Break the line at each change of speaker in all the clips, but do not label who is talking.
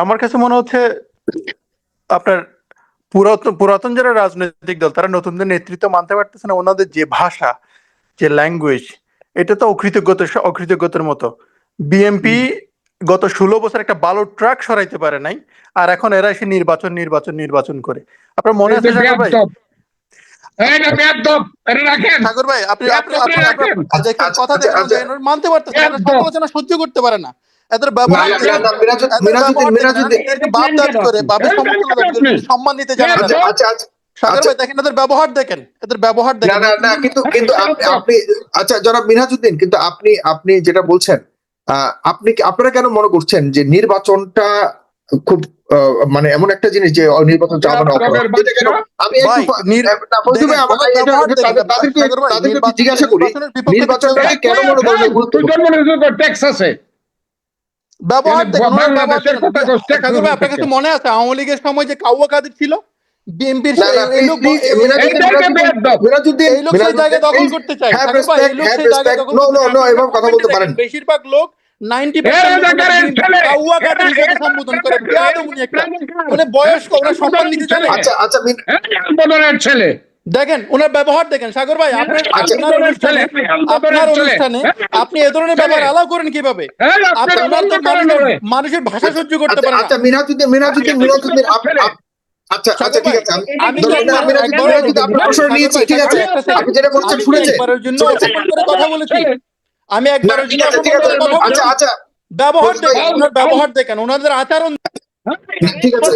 আমার কাছে মনে হচ্ছে আপনার পুরাতন পুরাতন যারা রাজনৈতিক দল তারা নতুনদের নেতৃত্ব মানতে পারতেছে না ওনাদের যে ভাষা যে ল্যাঙ্গুয়েজ এটা তো অকৃতজ্ঞতা অকৃতজ্ঞতার মতো বিএমপি গত ষোলো বছর একটা ভালো ট্রাক সরাইতে পারে নাই আর এখন এরা এসে নির্বাচন নির্বাচন নির্বাচন করে আপনার মনে আছে ভাই সাগর ভাই আপনি
আচ্ছা,
কথা
আচ্ছা,
দেখেন
আচ্ছা।
মানতে পারতেছে না, এরা
একদম।
সমালোচনা সহ্য করতে পারে না এদের ব্যবহার বাপ দাবি করে বাপের সম্মান দিতে
আচ্ছা আচ্ছা আচ্ছা।
সাগর
আচ্ছা।
ভাই দেখেন এদের ব্যবহার দেখেন এদের ব্যবহার দেখেন।
না না কিন্তু কিন্তু আপনি আপনি আচ্ছা জনাব কিন্তু আপনি আপনি যেটা বলছেন আহ, আপনি কি- আপনারা কেন মনে করছেন যে নির্বাচনটা খুব আহ, মানে এমন একটা জিনিস যে নির্বাচন চাওয়া অপরাধ?
আপনাদের
এটা কেন? আমি তাদেরকে
নির্বাচন-
জিজ্ঞাসা করি নির্বাচনটাকে কেন মনে করেন গুরুত্বপূর্ণ?
আছে।
ব্যবহার আপনার কাছে মনে আছে আওয়ামী লীগের সময় যে কাউয়া কাদের ছিল? বিএনপির। বেশিরভাগ লোক 90%
এরা
লোক
জায়গার
ওনাকে
ছেলে।
আচ্ছা আচ্ছা
দেখেন ওনার ব্যবহার দেখেন। সাগর ভাই আপনার
আচ্ছা।
আপনার অনুষ্ঠানে আপনার অনুষ্ঠানে আপনি এ ধরনের ব্যবহার আলাও করেন কীভাবে? আপনার তো মানুষের মানুষের ভাষা সহ্য করতে পারেন
আচ্ছা মিনাজুদ্দিন মিনাজুদ্দিন মিনাজুদ্দিন আপ- আচ্ছা আচ্ছা ঠিক আছে আমি
একবার-
মিনাজুদ্দিন
একবার-
মিনাজুদ্দিন আপনার নিয়েছি ঠিক আছে। আপনি যেটা বলছেন
কথা বলেছি। আমি
আচ্ছা আচ্ছা।
ব্যবহার দেখেন ওনার ব্যবহার দেখেন ওনাদের আচরণ
ঠিক আছে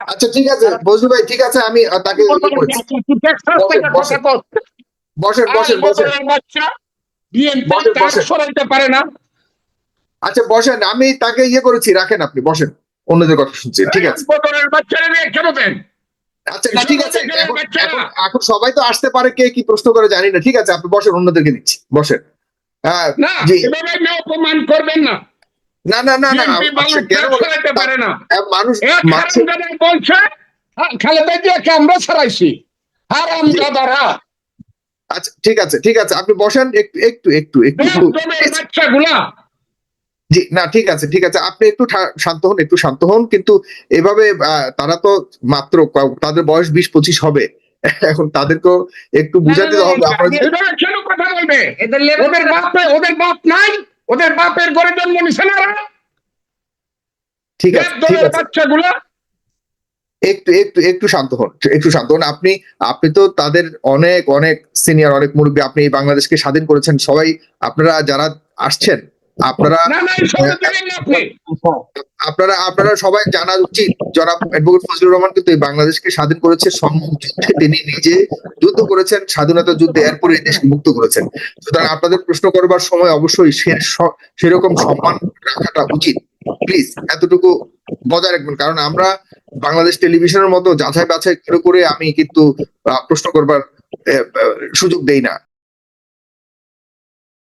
আচ্ছা ঠিক আছে ভাই ঠিক আছে আমি তাকে ইয়ে বসেন, বসেন। বসেন বসেন বসেন, বসেন।
সরাইতে পারে না।
আচ্ছা বসেন আমি তাকে ইয়ে করেছি রাখেন আপনি বসেন। অন্যদের কথা শুনছি ঠিক আছে। আচ্ছা ঠিক আছে এখন সবাই তো আসতে পারে কে কি প্রশ্ন করে জানি না ঠিক আছে আপনি বসেন অন্যদেরকে দিচ্ছি বসেন। হ্যাঁ জি।
অপমান করবেন না।
না না না আচ্ছা, কেন
সরাইতে পারে না।
মানুষ
বলছে হ্যাঁ, খালেদা জিয়াকে আমরা ছাড়াইছি? হারামজাদারা
আচ্ছা ঠিক আছে ঠিক আছে আপনি বসেন একটু একটু একটু একটু
বাচ্চাগুলা।
জি না ঠিক আছে ঠিক আছে আপনি একটু শান্ত হন একটু শান্ত হন কিন্তু এভাবে তারা তো মাত্র তাদের বয়স বিশ পঁচিশ হবে। এখন তাদেরকেও একটু বুঝাতে হবে
কথা বলবে? ওদের বাপে ওদের বাপ নাই ওদের বাপের ঘরে জন্ম নিছে না?
ঠিক আছে ঠিক আছে।
বাচ্চাগুলা?
একটু একটু একটু শান্ত হন একটু শান্ত হন। আপনি আপনি তো তাদের অনেক অনেক সিনিয়র অনেক মুরব্বী আপনি এই বাংলাদেশকে স্বাধীন করেছেন। সবাই আপনারা যারা আসছেন আপনারা আপনারা আপনারা সবাই জানা উচিত জনাব অ্যাডভোকেট ফজলুর রহমান কিন্তু এই বাংলাদেশকে স্বাধীন করেছে সম্মুখ তিনি নিজে যুদ্ধ করেছেন স্বাধীনতা যুদ্ধে এরপরে এই দেশকে মুক্ত করেছেন। সুতরাং আপনাদের প্রশ্ন করবার সময় অবশ্যই স- সেরকম সম্মান রাখাটা উচিত। প্লিজ এতটুকু বজায় রাখবেন, কারণ আমরা বাংলাদেশ টেলিভিশনের মতো যাচাই বাছাই করে করে আমি কিন্তু প্রশ্ন করবার সুযোগ দেই না।